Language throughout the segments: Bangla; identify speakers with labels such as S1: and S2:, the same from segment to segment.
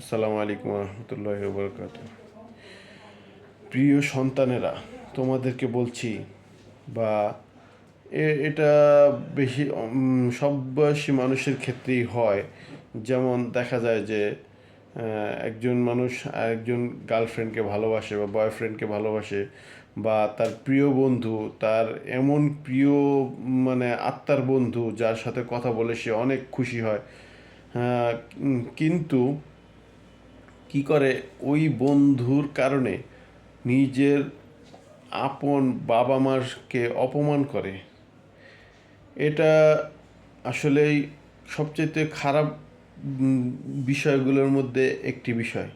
S1: আসসালামু আলাইকুম রহমতুল্লাহ বরকাত প্রিয় সন্তানেরা, তোমাদেরকে বলছি, বা এটা বেশি সব বয়সী মানুষের ক্ষেত্রেই হয়। যেমন দেখা যায় যে একজন মানুষ আরেকজন গার্লফ্রেন্ডকে ভালোবাসে বা বয়ফ্রেন্ডকে ভালোবাসে, বা তার প্রিয় বন্ধু, তার এমন প্রিয় মানে আত্মার বন্ধু, যার সাথে কথা বলে সে অনেক খুশি হয়। কিন্তু কি করে? ওই বন্ধুর কারণে নিজের আপন বাবা মারকে অপমান করে। এটা আসলেই সবচেয়ে খারাপ বিষয়গুলোর মধ্যে একটি বিষয়।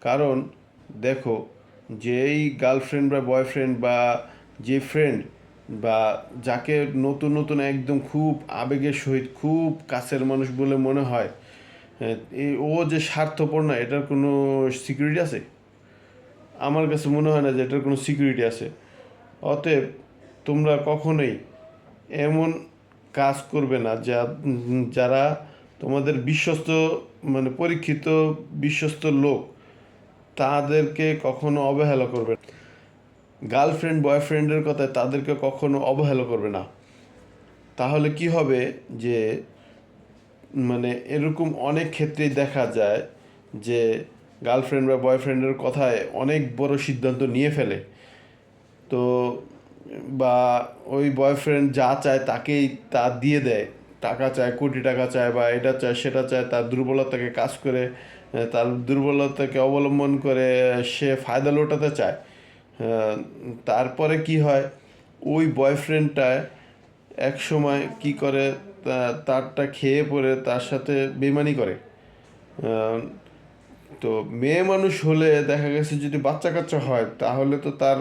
S1: কারণ দেখো, যেই গার্লফ্রেন্ড বা বয়ফ্রেন্ড বা যে ফ্রেন্ড বা যাকে নতুন নতুন একদম খুব আবেগের সহিত খুব কাছের মানুষ বলে মনে হয় ও যে স্বার্থপর না, এটার কোনো সিকিউরিটি আছে? আমার কাছে মনে হয় না যে এটার কোনো সিকিউরিটি আছে। অতএব তোমরা কখনোই এমন কাজ করবে না যা, যারা তোমাদের বিশ্বস্ত মানে পরীক্ষিত, বিশ্বস্ত লোক, তাদেরকে কখনো অবহেলা করবে। গার্লফ্রেন্ড, বয়ফ্রেন্ডের কথায় তাদেরকে কখনো অবহেলা করবে না। তাহলে কি হবে যে মানে এরকম অনেক ক্ষেত্রেই দেখা যায় যে গার্লফ্রেন্ড বা বয়ফ্রেন্ডের কথায় অনেক বড় সিদ্ধান্ত নিয়ে ফেলে। তো বা ওই বয়ফ্রেন্ড যা চায় তাকেই তা দিয়ে দেয়। টাকা চায়, কোটি টাকা চায় বা এটা চায়, সেটা চায়, তার দুর্বলতাকে কাজ করে তার দুর্বলতাকে অবলম্বন করে সে ফায়দা লোটাতে চায়। তারপরে কি হয়? ওই বয়ফ্রেন্ডটায় এক সময় কি করে তারটা খেয়ে পরে তার সাথে বেমানি করে। তো মেয়ে মানুষ হলে দেখা গেছে যদি বাচ্চা কাচ্চা হয়, তাহলে তো তার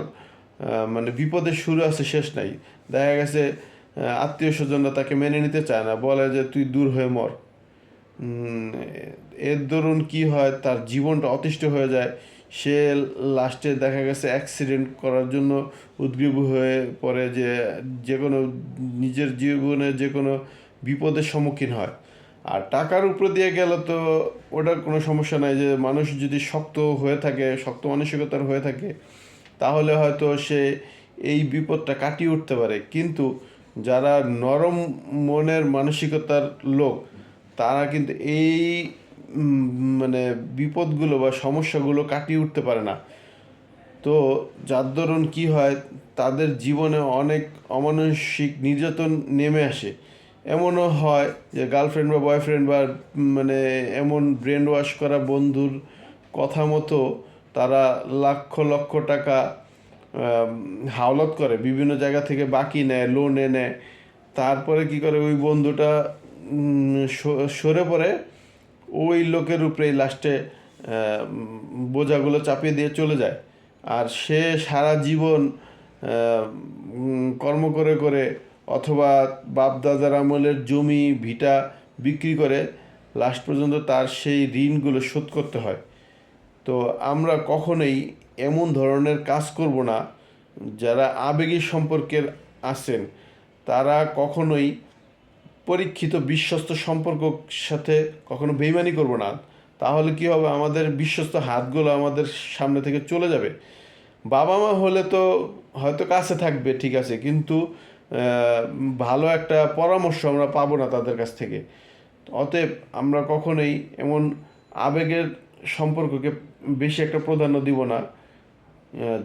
S1: মানে বিপদের শুরু আছে, শেষ নাই। দেখা গেছে আত্মীয় স্বজনরা তাকে মেনে নিতে চায় না, বলে যে তুই দূর হয়ে মর। এর দরুন কি হয়, তার জীবনটা অতিষ্ঠ হয়ে যায়। সে লাস্টে দেখা গেছে অ্যাক্সিডেন্ট করার জন্য উদ্গ্রীব হয়ে পড়ে যে যে কোনো নিজের জীবনে যে কোনো বিপদের সম্মুখীন হয়। আর টাকার উপর দিয়ে গেলে তো ওটার কোনো সমস্যা নাই যে মানুষ যদি শক্ত হয়ে থাকে, শক্ত মানসিকতার হয়ে থাকে, তাহলে হয়তো সে এই বিপদটা কাটিয়ে উঠতে পারে। কিন্তু যারা নরম মনের মানসিকতার লোক, তারা কিন্তু এই মানে বিপদগুলো বা সমস্যাগুলো কাটিয়ে উঠতে পারে না। তো যার দরুন কী হয়, তাদের জীবনে অনেক অমানসিক নির্যাতন নেমে আসে। এমনও হয় যে গার্লফ্রেন্ড বা বয়ফ্রেন্ড বা মানে এমন ব্রেন ওয়াশ করা বন্ধুর কথা মতো তারা লক্ষ লক্ষ টাকা হাওলাত করে, বিভিন্ন জায়গা থেকে বাকি নেয় লোনে নেয়। তারপরে কি করে ওই বন্ধুটা সরে পড়ে, ওই লোকের উপরেই লাস্টে বোঝাগুলো চাপিয়ে দিয়ে চলে যায়। আর সে সারা জীবন কর্ম করে করে অথবা বাপ দাদার আমলের জমি, ভিটা বিক্রি করে লাস্ট পর্যন্ত তার সেই ঋণগুলো শোধ করতে হয়। তো আমরা কখনোই এমন ধরনের কাজ করব না, যারা আবেগী সম্পর্কের আছেন। তারা কখনোই পরীক্ষিত, বিশ্বস্ত সম্পর্ক সাথে কখনো বেইমানি করব না। তাহলে কি হবে? আমাদের বিশ্বস্ত হাতগুলো আমাদের সামনে থেকে চলে যাবে। বাবা মা হলে তো হয়তো কাছে থাকবে, ঠিক আছে। কিন্তু ভালো একটা পরামর্শ আমরা পাবো না তাদের কাছ থেকে। অতএব আমরা কখনোই এমন আবেগের সম্পর্ককে বেশি একটা প্রাধান্য দিব না।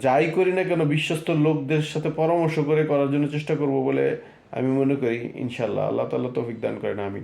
S1: যাই করি না কেন বিশ্বস্ত লোকদের সাথে পরামর্শ করে করার জন্য চেষ্টা করব বলে আমি মনে করি ইনশাল্লাহ আল্লাহ তাল্লাহ তৌফিক দান করেন আমি